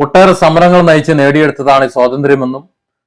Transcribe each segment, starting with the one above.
ഒട്ടേറെ സമരങ്ങൾ നയിച്ച് നേടിയെടുത്തതാണ് ഈ സ്വാതന്ത്ര്യമെന്നും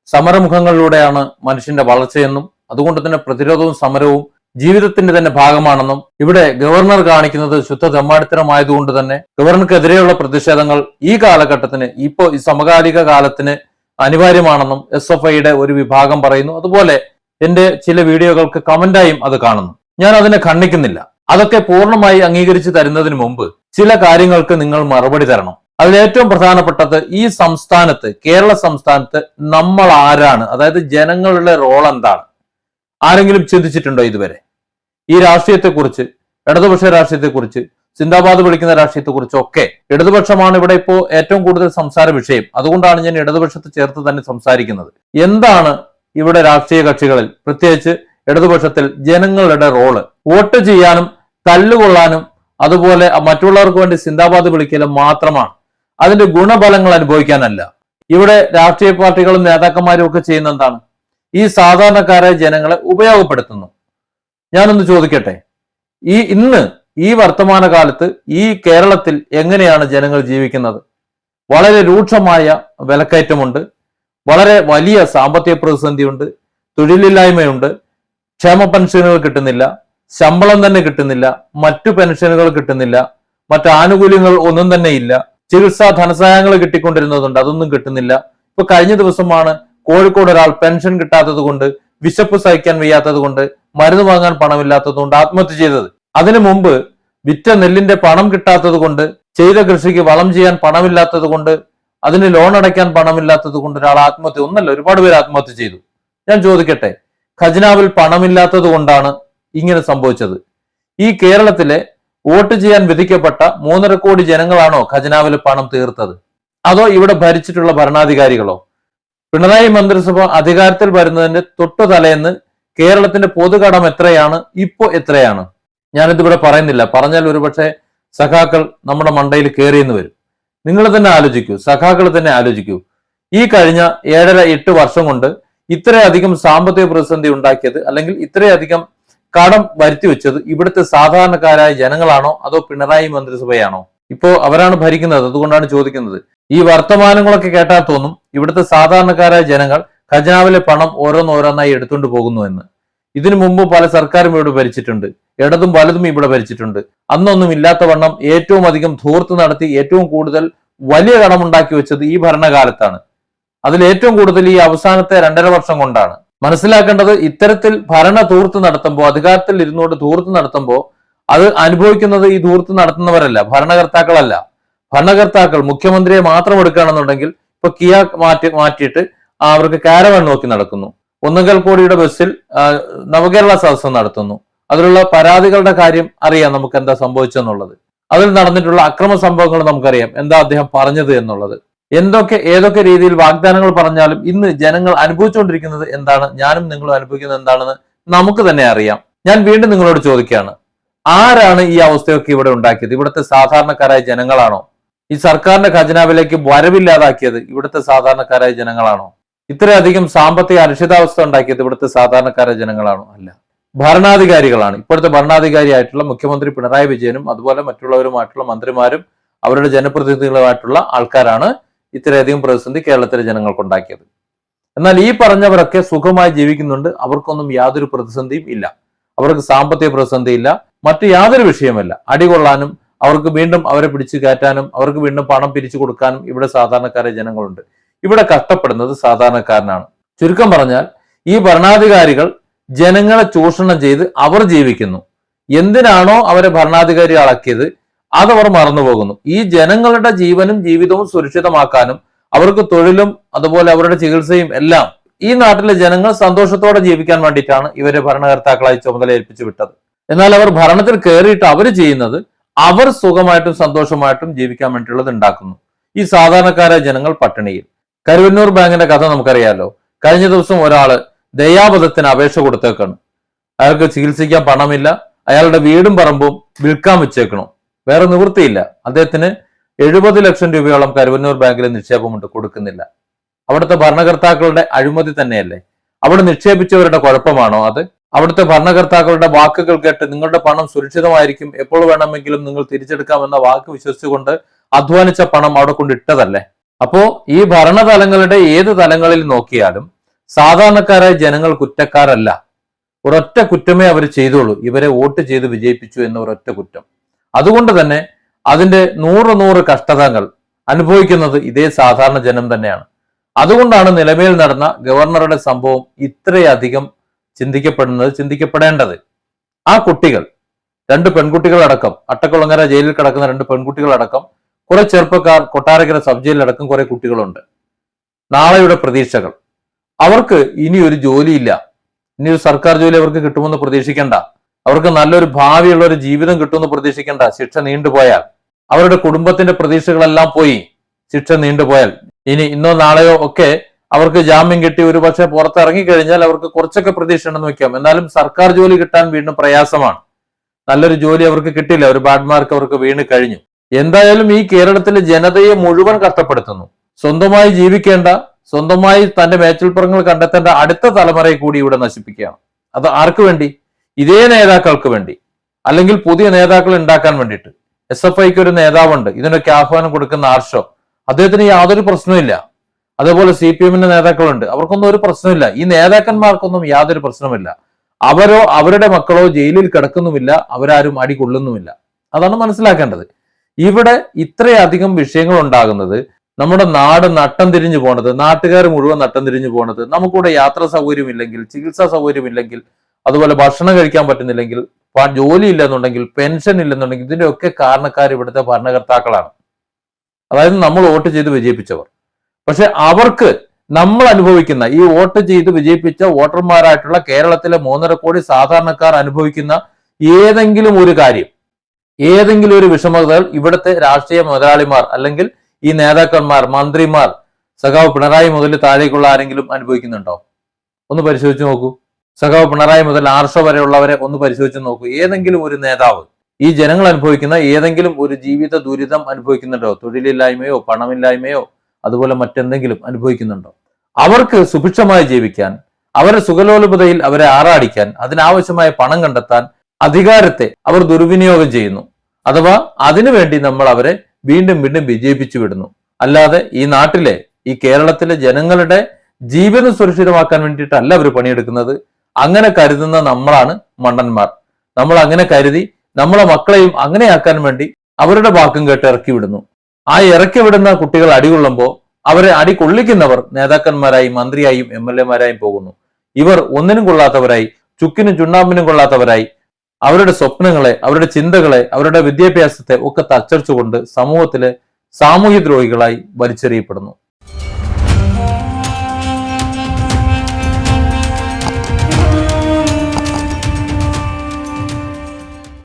സമരമുഖങ്ങളിലൂടെയാണ് മനുഷ്യന്റെ വളർച്ചയെന്നും അതുകൊണ്ട് തന്നെ പ്രതിരോധവും സമരവും ജീവിതത്തിന്റെ തന്നെ ഭാഗമാണെന്നും ഇവിടെ ഗവർണർ കാണിക്കുന്നത് ശുദ്ധ തെമ്മാടിത്തരമായതുകൊണ്ട് തന്നെ ഗവർണർക്കെതിരെയുള്ള പ്രതിഷേധങ്ങൾ ഈ കാലഘട്ടത്തിന് ഇപ്പോ ഈ സമകാലിക കാലത്തിന് അനിവാര്യമാണെന്നും എസ് എഫ് ഐയുടെ ഒരു വിഭാഗം പറയുന്നു. അതുപോലെ എന്റെ ചില വീഡിയോകൾക്ക് കമന്റായും അത് കാണുന്നു. ഞാൻ അതിനെ ഖണ്ഡിക്കുന്നില്ല. അതൊക്കെ പൂർണമായി അംഗീകരിച്ചു തരുന്നതിന് മുമ്പ് ചില കാര്യങ്ങൾക്ക് നിങ്ങൾ മറുപടി തരണം. അതിൽ ഏറ്റവും പ്രധാനപ്പെട്ടത് ഈ സംസ്ഥാനത്ത് കേരള സംസ്ഥാനത്ത് നമ്മൾ ആരാണ്? അതായത് ജനങ്ങളുടെ റോൾ എന്താണ്? ആരെങ്കിലും ചിന്തിച്ചിട്ടുണ്ടോ ഇതുവരെ? ഈ രാഷ്ട്രീയത്തെക്കുറിച്ച് ഇടതുപക്ഷ രാഷ്ട്രീയത്തെക്കുറിച്ച് സിന്ദാബാദ് വിളിക്കുന്ന രാഷ്ട്രീയത്തെക്കുറിച്ച് ഒക്കെ ഇടതുപക്ഷമാണ് ഇവിടെ ഇപ്പോൾ ഏറ്റവും കൂടുതൽ സംസാര വിഷയം. അതുകൊണ്ടാണ് ഞാൻ ഇടതുപക്ഷത്തെ ചേർത്ത് തന്നെ സംസാരിക്കുന്നത്. എന്താണ് ഇവിടെ രാഷ്ട്രീയ കക്ഷികളിൽ? പ്രത്യേകിച്ച് ഇടതുപക്ഷത്തിൽ ജനങ്ങളുടെ റോൾ വോട്ട് ചെയ്യാനും തല്ലുകൊള്ളാനും അതുപോലെ മറ്റുള്ളവർക്ക് വേണ്ടി സിന്ദാബാദ് വിളിക്കലും മാത്രമാണ്. അതിന്റെ ഗുണഫലങ്ങൾ അനുഭവിക്കാനല്ല. ഇവിടെ രാഷ്ട്രീയ പാർട്ടികളും നേതാക്കന്മാരും ഒക്കെ ചെയ്യുന്ന എന്താണ്? ഈ സാധാരണക്കാരായ ജനങ്ങളെ ഉപയോഗപ്പെടുത്തുന്നു. ഞാനൊന്ന് ചോദിക്കട്ടെ. ഈ ഇന്ന് ഈ വർത്തമാന കാലത്ത് ഈ കേരളത്തിൽ എങ്ങനെയാണ് ജനങ്ങൾ ജീവിക്കുന്നത്? വളരെ രൂക്ഷമായ വിലക്കയറ്റമുണ്ട്. വളരെ വലിയ സാമ്പത്തിക പ്രതിസന്ധിയുണ്ട്. തൊഴിലില്ലായ്മയുണ്ട്. ക്ഷേമ പെൻഷനുകൾ കിട്ടുന്നില്ല. ശമ്പളം തന്നെ കിട്ടുന്നില്ല. മറ്റു പെൻഷനുകൾ കിട്ടുന്നില്ല. മറ്റു ആനുകൂല്യങ്ങൾ ഒന്നും തന്നെ ഇല്ല. ചികിത്സാ ധനസഹായങ്ങൾ കിട്ടിക്കൊണ്ടിരുന്നതുണ്ട് അതൊന്നും കിട്ടുന്നില്ല. ഇപ്പൊ കഴിഞ്ഞ ദിവസമാണ് കോഴിക്കോട് ഒരാൾ പെൻഷൻ കിട്ടാത്തത് കൊണ്ട് വിശപ്പ് സഹിക്കാൻ വയ്യാത്തത് കൊണ്ട് മരുന്ന് വാങ്ങാൻ പണമില്ലാത്തത് കൊണ്ട് ആത്മഹത്യ ചെയ്തത്. അതിനു മുമ്പ് വിറ്റ നെല്ലിന്റെ പണം കിട്ടാത്തത് കൊണ്ട് ചെയ്ത കൃഷിക്ക് വളം ചെയ്യാൻ പണമില്ലാത്തത് കൊണ്ട് അതിന് ലോൺ അടയ്ക്കാൻ പണമില്ലാത്തത് കൊണ്ട് ഒരാൾ ആത്മഹത്യ ഒന്നല്ല ഒരുപാട് പേര് ആത്മഹത്യ ചെയ്തു. ഞാൻ ചോദിക്കട്ടെ ഖജനാവിൽ പണമില്ലാത്തത് കൊണ്ടാണ് ഇങ്ങനെ സംഭവിച്ചത്. ഈ കേരളത്തിലെ വോട്ട് ചെയ്യാൻ വിധിക്കപ്പെട്ട മൂന്നര കോടി ജനങ്ങളാണോ ഖജനാവിൽ പണം തീർത്തത്? അതോ ഇവിടെ ഭരിച്ചിട്ടുള്ള ഭരണാധികാരികളോ? പിണറായി മന്ത്രിസഭ അധികാരത്തിൽ വരുന്നതിന്റെ തൊട്ടു തലേന്ന് കേരളത്തിന്റെ പൊതുകടം എത്രയാണ്? ഇപ്പോ എത്രയാണ്? ഞാനിതിവിടെ പറയുന്നില്ല. പറഞ്ഞാൽ ഒരുപക്ഷെ സഖാക്കൾ നമ്മുടെ മണ്ടയിൽ കയറിയെന്ന് വരും. നിങ്ങൾ തന്നെ ആലോചിക്കൂ. സഖാക്കൾ തന്നെ ആലോചിക്കൂ. ഈ കഴിഞ്ഞ ഏഴര എട്ട് വർഷം കൊണ്ട് ഇത്രയധികം സാമ്പത്തിക പ്രതിസന്ധി ഉണ്ടാക്കിയത് അല്ലെങ്കിൽ ഇത്രയധികം കടം വരുത്തി വെച്ചത് ഇവിടുത്തെ സാധാരണക്കാരായ ജനങ്ങളാണോ അതോ പിണറായി മന്ത്രിസഭയാണോ? ഇപ്പോ അവരാണ് ഭരിക്കുന്നത് അതുകൊണ്ടാണ് ചോദിക്കുന്നത്. ഈ വർത്തമാനങ്ങളൊക്കെ കേട്ടാൽ തോന്നും ഇവിടുത്തെ സാധാരണക്കാരായ ജനങ്ങൾ ഖജനാവിലെ പണം ഓരോന്നോരോന്നായി എടുത്തുകൊണ്ട് പോകുന്നു എന്ന്. ഇതിനു മുമ്പ് പല സർക്കാരും ഇവിടെ ഭരിച്ചിട്ടുണ്ട്. ഇടതും വലതും ഇവിടെ ഭരിച്ചിട്ടുണ്ട്. അന്നൊന്നും ഇല്ലാത്ത വണ്ണം ഏറ്റവും അധികം ധൂർത്ത് നടത്തി ഏറ്റവും കൂടുതൽ വലിയ കടമുണ്ടാക്കി വെച്ചത് ഈ ഭരണകാലത്താണ്. അതിൽ ഏറ്റവും കൂടുതൽ ഈ അവസാനത്തെ രണ്ടര വർഷം കൊണ്ടാണ്. മനസ്സിലാക്കേണ്ടത് ഇത്തരത്തിൽ ഭരണ ധൂർത്ത് നടത്തുമ്പോൾ അധികാരത്തിൽ ഇരുന്നുകൊണ്ട് ധൂർത്ത് നടത്തുമ്പോൾ അത് അനുഭവിക്കുന്നത് ഈ ധൂർത്ത് നടത്തുന്നവരല്ല ഭരണകർത്താക്കളല്ല. ഭരണകർത്താക്കൾ മുഖ്യമന്ത്രിയെ മാത്രം എടുക്കുകയാണെന്നുണ്ടെങ്കിൽ ഇപ്പൊ കിയ മാറ്റി മാറ്റിയിട്ട് അവർക്ക് കാരവൻ നോക്കി നടക്കുന്നു. ഒന്നുകൽ കോടിയുടെ ബസ്സിൽ നവകേരള സദസ്സ് നടത്തുന്നു. അതിലുള്ള പരാതികളുടെ കാര്യം അറിയാം നമുക്ക് എന്താ സംഭവിച്ചെന്നുള്ളത്. അതിൽ നടന്നിട്ടുള്ള അക്രമ സംഭവങ്ങൾ നമുക്കറിയാം. എന്താ അദ്ദേഹം പറഞ്ഞത് എന്നുള്ളത്. എന്തൊക്കെ ഏതൊക്കെ രീതിയിൽ വാഗ്ദാനങ്ങൾ പറഞ്ഞാലും ഇന്ന് ജനങ്ങൾ അനുഭവിച്ചുകൊണ്ടിരിക്കുന്നത് എന്താണ്? ഞാനും നിങ്ങളും അനുഭവിക്കുന്നത് എന്താണെന്ന് നമുക്ക് തന്നെ അറിയാം. ഞാൻ വീണ്ടും നിങ്ങളോട് ചോദിക്കുകയാണ്. ആരാണ് ഈ അവസ്ഥയൊക്കെ ഇവിടെ ഉണ്ടാക്കിയത്? ഇവിടുത്തെ സാധാരണക്കാരായ ജനങ്ങളാണോ? ഈ സർക്കാരിന്റെ ഖജനാവിലേക്ക് വരവില്ലാതാക്കിയത് ഇവിടുത്തെ സാധാരണക്കാരായ ജനങ്ങളാണോ? ഇത്രയധികം സാമ്പത്തിക അനിശ്ചിതാവസ്ഥ ഉണ്ടാക്കിയത് ഇവിടുത്തെ സാധാരണക്കാരായ ജനങ്ങളാണോ? അല്ല. ഭരണാധികാരികളാണ്. ഇപ്പോഴത്തെ ഭരണാധികാരിയായിട്ടുള്ള മുഖ്യമന്ത്രി പിണറായി വിജയനും അതുപോലെ മറ്റുള്ളവരുമായിട്ടുള്ള മന്ത്രിമാരും അവരുടെ ജനപ്രതിനിധികളുമായിട്ടുള്ള ആൾക്കാരാണ് ഇത്രയധികം പ്രതിസന്ധി കേരളത്തിലെ ജനങ്ങൾക്കുണ്ടാക്കിയത് എന്നാൽ ഈ പറഞ്ഞവരൊക്കെ സുഖമായി ജീവിക്കുന്നുണ്ട്. അവർക്കൊന്നും യാതൊരു പ്രതിസന്ധിയും ഇല്ല. അവർക്ക് സാമ്പത്തിക പ്രതിസന്ധി ഇല്ല. മറ്റു യാതൊരു വിഷയമല്ല അടികൊള്ളാനും അവർക്ക് വീണ്ടും അവരെ പിടിച്ചു കയറ്റാനും അവർക്ക് വീണ്ടും പണം പിരിച്ചു കൊടുക്കാനും ഇവിടെ സാധാരണക്കാരെ ജനങ്ങളുണ്ട്. ഇവിടെ കഷ്ടപ്പെടുന്നത് സാധാരണക്കാരനാണ്. ചുരുക്കം പറഞ്ഞാൽ ഈ ഭരണാധികാരികൾ ജനങ്ങളെ ചൂഷണം ചെയ്ത് അവർ ജീവിക്കുന്നു. എന്തിനാണോ അവരെ ഭരണാധികാരി അളക്കിയത് അതവർ മറന്നുപോകുന്നു. ഈ ജനങ്ങളുടെ ജീവനും ജീവിതവും സുരക്ഷിതമാക്കാനും അവർക്ക് തൊഴിലും അതുപോലെ അവരുടെ ചികിത്സയും എല്ലാം ഈ നാട്ടിലെ ജനങ്ങൾ സന്തോഷത്തോടെ ജീവിക്കാൻ വേണ്ടിയിട്ടാണ് ഇവരെ ഭരണകർത്താക്കളായി ചുമതല ഏൽപ്പിച്ചു വിട്ടത്. എന്നാൽ അവർ ഭരണത്തിൽ കയറിയിട്ട് അവർ ചെയ്യുന്നത് അവർ സുഖമായിട്ടും സന്തോഷമായിട്ടും ജീവിക്കാൻ വേണ്ടിയുള്ളത് ഉണ്ടാക്കുന്നു. ഈ സാധാരണക്കാരായ ജനങ്ങൾ പട്ടിണിയിൽ. കരുവന്നൂർ ബാങ്കിന്റെ കഥ നമുക്കറിയാലോ. കഴിഞ്ഞ ദിവസം ഒരാൾ ദയാവധത്തിന് അപേക്ഷ കൊടുത്തേക്കാണ്. അയാൾക്ക് ചികിത്സിക്കാൻ പണമില്ല. അയാളുടെ വീടും പറമ്പും വിൽക്കാൻ വെച്ചേക്കണു. വേറെ നിവൃത്തിയില്ല. അദ്ദേഹത്തിന് എഴുപത് ലക്ഷം രൂപയോളം കരുവന്നൂർ ബാങ്കിൽ നിക്ഷേപമുണ്ട് കൊടുക്കുന്നില്ല. അവിടുത്തെ ഭരണകർത്താക്കളുടെ അഴിമതി തന്നെയല്ലേ? അവിടെ നിക്ഷേപിച്ചവരുടെ കുഴപ്പമാണോ അത്? അവിടുത്തെ ഭരണകർത്താക്കളുടെ വാക്കുകൾ കേട്ട് നിങ്ങളുടെ പണം സുരക്ഷിതമായിരിക്കും എപ്പോൾ വേണമെങ്കിലും നിങ്ങൾ തിരിച്ചെടുക്കാമെന്ന വാക്ക് വിശ്വസിച്ചുകൊണ്ട് അധ്വാനിച്ച പണം അവിടെ കൊണ്ടിട്ടതല്ലേ അപ്പോ ഈ ഭരണതലങ്ങളുടെ ഏത് തലങ്ങളിൽ നോക്കിയാലും സാധാരണക്കാരായ ജനങ്ങൾ കുറ്റക്കാരല്ല. ഒരൊറ്റ കുറ്റമേ അവർ ചെയ്തോളൂ ഇവരെ വോട്ട് ചെയ്ത് വിജയിപ്പിച്ചു എന്ന ഒരൊറ്റ കുറ്റം. അതുകൊണ്ട് തന്നെ അതിന്റെ നൂറ് നൂറ് കഷ്ടതകൾ അനുഭവിക്കുന്നത് ഇതേ സാധാരണ ജനം തന്നെയാണ്. അതുകൊണ്ടാണ് നിലമേൽ നടന്ന ഗവർണറുടെ സംഭവം ഇത്രയധികം ചിന്തിക്കപ്പെടുന്നത് ചിന്തിക്കപ്പെടേണ്ടത്. ആ കുട്ടികൾ രണ്ട് പെൺകുട്ടികളടക്കം അട്ടക്കുളങ്ങര ജയിലിൽ കിടക്കുന്ന രണ്ട് പെൺകുട്ടികളടക്കം കുറെ ചെറുപ്പക്കാർ കൊട്ടാരക്കര സബ് ജയിലിലടക്കം കുറെ കുട്ടികളുണ്ട്. നാളെയുടെ പ്രതീക്ഷകൾ. അവർക്ക് ഇനി ഒരു ജോലിയില്ല. ഇനി ഒരു സർക്കാർ ജോലി അവർക്ക് കിട്ടുമെന്ന് പ്രതീക്ഷിക്കേണ്ട. അവർക്ക് നല്ലൊരു ഭാവിയുള്ള ഒരു ജീവിതം കിട്ടുമെന്ന് പ്രതീക്ഷിക്കേണ്ട. ശിക്ഷ നീണ്ടുപോയാൽ. അവരുടെ കുടുംബത്തിന്റെ പ്രതീക്ഷകളെല്ലാം പോയി ശിക്ഷ നീണ്ടുപോയാൽ. ഇനി ഇന്നോ നാളെയോ ഒക്കെ അവർക്ക് ജാമ്യം കിട്ടി ഒരു പക്ഷെ പുറത്തിറങ്ങി കഴിഞ്ഞാൽ അവർക്ക് കുറച്ചൊക്കെ പ്രതീക്ഷ ഉണ്ടെന്ന് വെക്കാം എന്നാലും സർക്കാർ ജോലി കിട്ടാൻ വീണ്ടും പ്രയാസമാണ്. നല്ലൊരു ജോലി അവർക്ക് കിട്ടില്ല ഒരു ബാഡ് മാർക്ക് അവർക്ക് വീണ് കഴിഞ്ഞു. എന്തായാലും ഈ കേരളത്തിലെ ജനതയെ മുഴുവൻ കഷ്ടപ്പെടുത്തുന്നു. സ്വന്തമായി ജീവിക്കേണ്ട സ്വന്തമായി തന്റെ മേച്ചിൽപ്പുറങ്ങൾ കണ്ടെത്തേണ്ട അടുത്ത തലമുറയെ കൂടി ഇവിടെ നശിപ്പിക്കുകയാണ്. അത് ആർക്കു വേണ്ടി? ഇതേ നേതാക്കൾക്ക് വേണ്ടി അല്ലെങ്കിൽ പുതിയ നേതാക്കൾ ഉണ്ടാക്കാൻ വേണ്ടിയിട്ട്. എസ് എഫ് ഐക്ക് ഒരു നേതാവുണ്ട്. ഇതിനൊക്കെ ആഹ്വാനം കൊടുക്കുന്ന ആർഷോ. അദ്ദേഹത്തിന് യാതൊരു പ്രശ്നവുമില്ല അതേപോലെ സി പി എമ്മിന്റെ നേതാക്കളുണ്ട്. അവർക്കൊന്നും ഒരു പ്രശ്നമില്ല ഈ നേതാക്കന്മാർക്കൊന്നും യാതൊരു പ്രശ്നമില്ല അവരോ അവരുടെ മക്കളോ ജയിലിൽ കിടക്കുന്നുമില്ല. അവരാരും അടി കൊള്ളുന്നുമില്ല. അതാണ് മനസ്സിലാക്കേണ്ടത്. ഇവിടെ ഇത്രയധികം വിഷയങ്ങൾ ഉണ്ടാകുന്നത് നമ്മുടെ നാട് നട്ടം തിരിഞ്ഞു പോണത് നാട്ടുകാർ മുഴുവൻ നട്ടം തിരിഞ്ഞു പോണത് നമുക്കിവിടെ യാത്രാ സൗകര്യമില്ലെങ്കിൽ ചികിത്സാ സൗകര്യമില്ലെങ്കിൽ അതുപോലെ ഭക്ഷണം കഴിക്കാൻ പറ്റുന്നില്ലെങ്കിൽ ജോലി ഇല്ലെന്നുണ്ടെങ്കിൽ പെൻഷൻ ഇല്ലെന്നുണ്ടെങ്കിൽ ഇതിന്റെയൊക്കെ കാരണക്കാർ ഇവിടുത്തെ ഭരണകർത്താക്കളാണ്. അതായത് നമ്മൾ വോട്ട് ചെയ്ത് വിജയിപ്പിച്ചവർ. പക്ഷെ അവർക്ക് നമ്മൾ അനുഭവിക്കുന്ന ഈ വോട്ട് ചെയ്ത് വിജയിപ്പിച്ച വോട്ടർമാരായിട്ടുള്ള കേരളത്തിലെ മൂന്നര കോടി സാധാരണക്കാർ അനുഭവിക്കുന്ന ഏതെങ്കിലും ഒരു കാര്യം ഏതെങ്കിലും ഒരു വിഷമതകൾ ഇവിടുത്തെ രാഷ്ട്രീയ മുതലാളിമാർ അല്ലെങ്കിൽ ഈ നേതാക്കന്മാർ മന്ത്രിമാർ സഖാവ് പിണറായി മുതൽ താഴേക്കുള്ള ആരെങ്കിലും അനുഭവിക്കുന്നുണ്ടോ? ഒന്ന് പരിശോധിച്ച് നോക്കൂ. സഖാവ് പിണറായി മുതൽ ആർഷോ വരെയുള്ളവരെ ഒന്ന് പരിശോധിച്ച് നോക്കൂ. ഏതെങ്കിലും ഒരു നേതാവ് ഈ ജനങ്ങൾ അനുഭവിക്കുന്ന ഏതെങ്കിലും ഒരു ജീവിത ദുരിതം അനുഭവിക്കുന്നുണ്ടോ? തൊഴിലില്ലായ്മയോ പണമില്ലായ്മയോ അതുപോലെ മറ്റെന്തെങ്കിലും അനുഭവിക്കുന്നുണ്ടോ? അവർക്ക് സുഭിക്ഷമായി ജീവിക്കാൻ അവരുടെ സുഖലോലുപതയിൽ അവരെ ആറാടിക്കാൻ അതിനാവശ്യമായ പണം കണ്ടെത്താൻ അധികാരത്തെ അവർ ദുർവിനിയോഗം ചെയ്യുന്നു. അഥവാ അതിനുവേണ്ടി നമ്മൾ അവരെ വീണ്ടും വീണ്ടും വിജയിപ്പിച്ചു വിടുന്നു. അല്ലാതെ ഈ നാട്ടിലെ ഈ കേരളത്തിലെ ജനങ്ങളുടെ ജീവിതം സുരക്ഷിതമാക്കാൻ വേണ്ടിയിട്ടല്ല അവർ പണിയെടുക്കുന്നത്. അങ്ങനെ കരുതുന്ന നമ്മളാണ് മണ്ടന്മാർ. നമ്മൾ അങ്ങനെ കരുതി നമ്മളെ മക്കളെയും അങ്ങനെയാക്കാൻ വേണ്ടി അവരുടെ വാക്കും കേട്ട് ഇറക്കി വിടുന്നു. ആ ഇറക്കി വിടുന്ന കുട്ടികൾ അടികൊള്ളുമ്പോൾ അവരെ അടി കൊള്ളിക്കുന്നവർ നേതാക്കന്മാരായും മന്ത്രിയായും എം എൽ എമാരായും പോകുന്നു. ഇവർ ഒന്നിനും കൊള്ളാത്തവരായി ചുക്കിനും ചുണ്ണാമ്പിനും കൊള്ളാത്തവരായി അവരുടെ സ്വപ്നങ്ങളെ അവരുടെ ചിന്തകളെ അവരുടെ വിദ്യാഭ്യാസത്തെ ഒക്കെ തച്ചടിച്ചുകൊണ്ട് സമൂഹത്തിലെ സാമൂഹ്യദ്രോഹികളായി വലിച്ചെറിയപ്പെടുന്നു.